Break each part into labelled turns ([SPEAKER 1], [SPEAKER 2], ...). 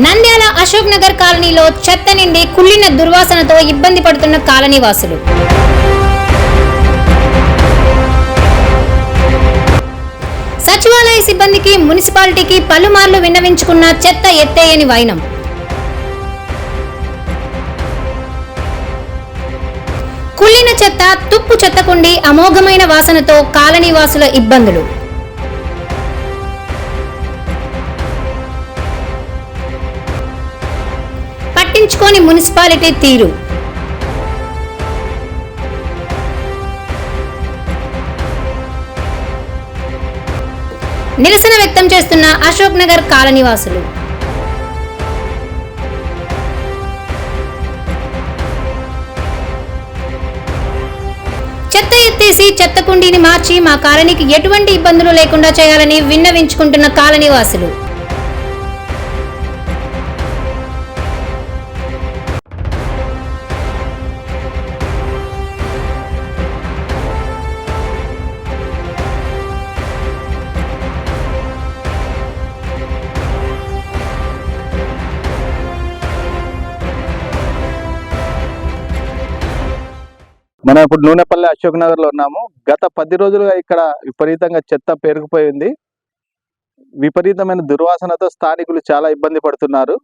[SPEAKER 1] నంద్యాల అశోక్ నగర్ కాలనీలో చెత్త నిండి కుళ్ళిన దుర్వాసనతో ఇబ్బంది పడుతున్న కాలనీ వాసులు సచివాలయ సిబ్బందికి మున్సిపాలిటీకి పలుమార్లు విన్నవించుకున్న చెత్త ఎత్తేయని వైనం. కుళ్ళిన చెత్త తుప్పు చెత్తకుండి అమోఘమైన వాసనతో కాలనీ వాసుల ఇబ్బందులు. పట్టించుకోని మున్సిపాలిటీ తీరు. నిరసన వ్యక్తం చేస్తున్న అశోక్ నగర్ కాలనీవాసులు. చెత్త ఎత్తేసి చెత్త కుండీని మార్చి మా కాలనీకి ఎటువంటి ఇబ్బందులు లేకుండా చేయాలని విన్నవించుకుంటున్న కాలనీవాసులు.
[SPEAKER 2] మనం ఇప్పుడు నూనెపల్లి అశోక్ నగర్లో ఉన్నాము. గత పది రోజులుగా ఇక్కడ విపరీతంగా చెత్త పేరుకుపోయింది విపరీతమైన దుర్వాసనతో స్థానికులు చాలా ఇబ్బంది పడుతున్నారు.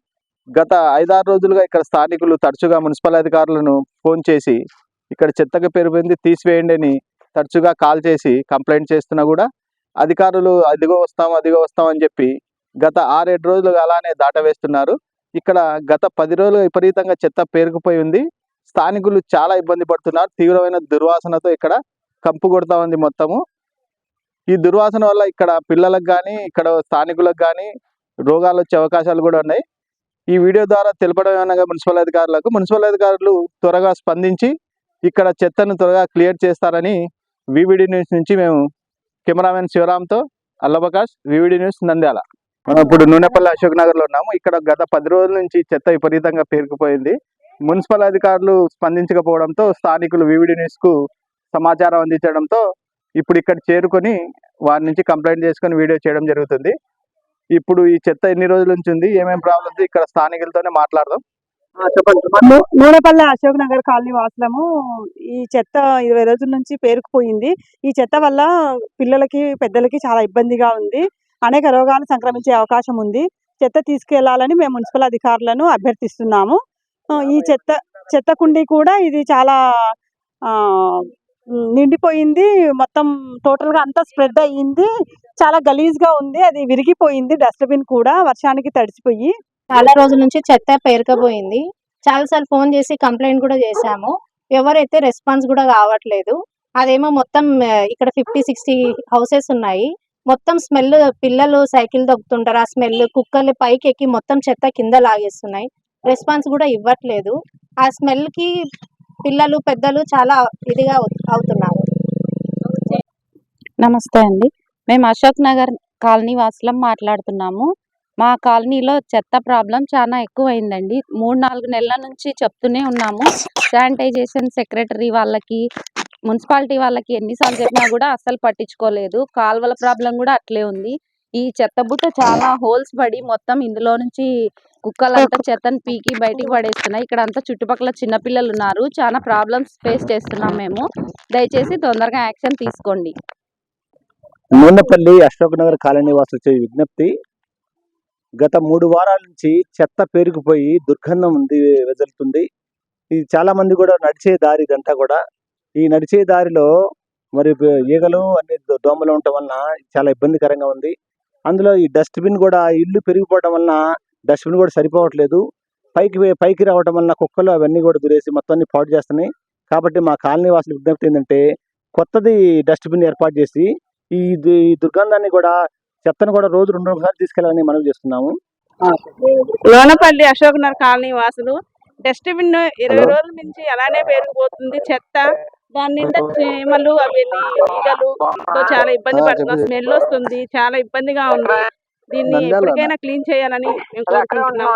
[SPEAKER 2] గత ఐదారు రోజులుగా ఇక్కడ స్థానికులు తరచుగా మున్సిపల్ అధికారులను ఫోన్ చేసి ఇక్కడ చెత్తగా పేరుపోయింది తీసివేయండి అని తరచుగా కాల్ చేసి కంప్లైంట్ చేస్తున్నా కూడా అధికారులు అదిగో వస్తాం అదిగో వస్తాం అని చెప్పి గత ఆరేడు రోజులుగా అలానే దాటవేస్తున్నారు. ఇక్కడ గత పది రోజులు విపరీతంగా చెత్త పేరుకుపోయి ఉంది. స్థానికులు చాలా ఇబ్బంది పడుతున్నారు. తీవ్రమైన దుర్వాసనతో ఇక్కడ కంపు కొడతా ఉంది మొత్తము. ఈ దుర్వాసన వల్ల ఇక్కడ పిల్లలకు కానీ ఇక్కడ స్థానికులకు కానీ రోగాలు వచ్చే అవకాశాలు కూడా ఉన్నాయి. ఈ వీడియో ద్వారా తెలపడం ఏమనగా మున్సిపల్ అధికారులకు మున్సిపల్ అధికారులు త్వరగా స్పందించి ఇక్కడ చెత్తను త్వరగా క్లియర్ చేస్తారని వివిడి న్యూస్ నుంచి మేము కెమెరామెన్ శివరామ్తో అల్లబకాష్ వివిడి న్యూస్ నంద్యాల. మనం ఇప్పుడు నూనెపల్లి అశోక్ నగర్లో ఉన్నాము. ఇక్కడ గత పది రోజుల నుంచి చెత్త విపరీతంగా పేరుకుపోయింది. మున్సిపల్ అధికారులు స్పందించకపోవడంతో స్థానికులు వివిడి న్యూస్కు సమాచారం అందించడంతో ఇప్పుడు ఇక్కడ చేరుకొని వారి నుంచి కంప్లైంట్ చేసుకొని వీడియో చేయడం జరుగుతుంది. ఇప్పుడు ఈ చెత్త ఎన్ని రోజుల నుంచి ఉంది? ఏమేం ప్రాబ్లమ్స్ ఇక్కడ స్థానికులతోనే మాట్లాడదాం.
[SPEAKER 3] నూనెపల్లి అశోక్ నగర్ కాలనీ వాసులము. ఈ చెత్త ఇరవై రోజుల నుంచి పేరుకుపోయింది. ఈ చెత్త వల్ల పిల్లలకి పెద్దలకి చాలా ఇబ్బందిగా ఉంది. అనేక రోగాలు సంక్రమించే అవకాశం ఉంది. చెత్త తీసుకెళ్ళాలని మేము మున్సిపల్ అధికారులను అభ్యర్థిస్తున్నాము. ఈ చెత్త చెత్త కుండీ కూడా ఇది చాలా నిండిపోయింది. మొత్తం టోటల్గా అంతా స్ప్రెడ్ అయ్యింది. చాలా గలీజ్గా ఉంది. అది విరిగిపోయింది. డస్ట్బిన్ కూడా వర్షానికి తడిసిపోయి.
[SPEAKER 4] చాలా రోజుల నుంచి చెత్త పేరుకపోయింది. చాలాసార్లు ఫోన్ చేసి కంప్లైంట్ కూడా చేశాము. ఎవరైతే రెస్పాన్స్ కూడా కావట్లేదు అదేమో మొత్తం ఇక్కడ ఫిఫ్టీ సిక్స్టీ హౌసెస్ ఉన్నాయి. మొత్తం స్మెల్ పిల్లలు సైకిల్ దొక్కుతుంటారు ఆ స్మెల్ కుక్కలు పైకి ఎక్కి మొత్తం చెత్త కింద లాగేస్తున్నాయి. రెస్పాన్స్ కూడా ఇవ్వట్లేదు. ఆ స్మెల్కి పిల్లలు పెద్దలు చాలా ఇదిగా అవుతున్నారు.
[SPEAKER 5] నమస్తే అండి. మేము అశోక్ నగర్ కాలనీ వాసులం మాట్లాడుతున్నాము. మా కాలనీలో చెత్త ప్రాబ్లం చాలా ఎక్కువైందండి. మూడు నాలుగు నెలల నుంచి చెప్తూనే ఉన్నాము. శానిటైజేషన్ సెక్రటరీ వాళ్ళకి మున్సిపాలిటీ వాళ్ళకి ఎన్నిసార్లు చెప్పినా కూడా అస్సలు పట్టించుకోలేదు. కాలువల ప్రాబ్లం కూడా అట్లే ఉంది. ఈ చెత్త బుట్ట చాలా హోల్స్ పడి మొత్తం ఇందులో నుంచి కుక్కలంతా చెత్తను పీకి బయటికి పడేస్తున్నాయి. ఇక్కడ అంతా చుట్టుపక్కల చిన్నపిల్లలు ఉన్నారు చాలా ప్రాబ్లమ్స్ ఫేస్ చేస్తున్నాం మేము. దయచేసి తొందరగా యాక్షన్ తీసుకోండి.
[SPEAKER 2] నూనెపల్లి అశోక్ నగర్ కాలనీ వాసులు విజ్ఞప్తి గత మూడు వారాల నుంచి చెత్త పేరుకుపోయి దుర్గంధం ఉంది వెదలుతుంది. ఇది చాలా మంది కూడా నడిచే దారి ఇదంతా కూడా. ఈ నడిచే దారిలో మరి ఈగలు అన్ని దోమలు ఉండటం వలన చాలా ఇబ్బందికరంగా ఉంది. అందులో ఈ డస్ట్బిన్ కూడా ఇల్లు పెరిగిపోవడం వలన డస్ట్బిన్ కూడా సరిపోవట్లేదు. పైకి పైకి రావడం వలన కుక్కలు అవన్నీ కూడా దురేసి మొత్తాన్ని పాడు చేస్తున్నాయి. కాబట్టి మా కాలనీ వాసుల విజ్ఞప్తి ఏంటంటే కొత్తది డస్ట్బిన్ ఏర్పాటు చేసి ఈ దుర్గంధాన్ని కూడా చెత్తను కూడా రోజు రెండు సార్లు తీసుకెళ్ళాలని మనం చేస్తున్నాము.
[SPEAKER 6] లోనపల్లి అశోక్ నగర్ కాలనీ వాసులు డస్ట్బిన్ ఇరవై. రోజుల నుంచి అలానే పెరిగిపోతుంది చెత్త. దాని నిండా చీమలు అవి ఈగలు తో చాలా ఇబ్బంది పడుతున్నాం. స్మెల్ వస్తుంది చాలా ఇబ్బందిగా ఉంది. దీన్ని ఎప్పటికైనా క్లీన్ చేయాలని మేము కోరుకుంటున్నాం.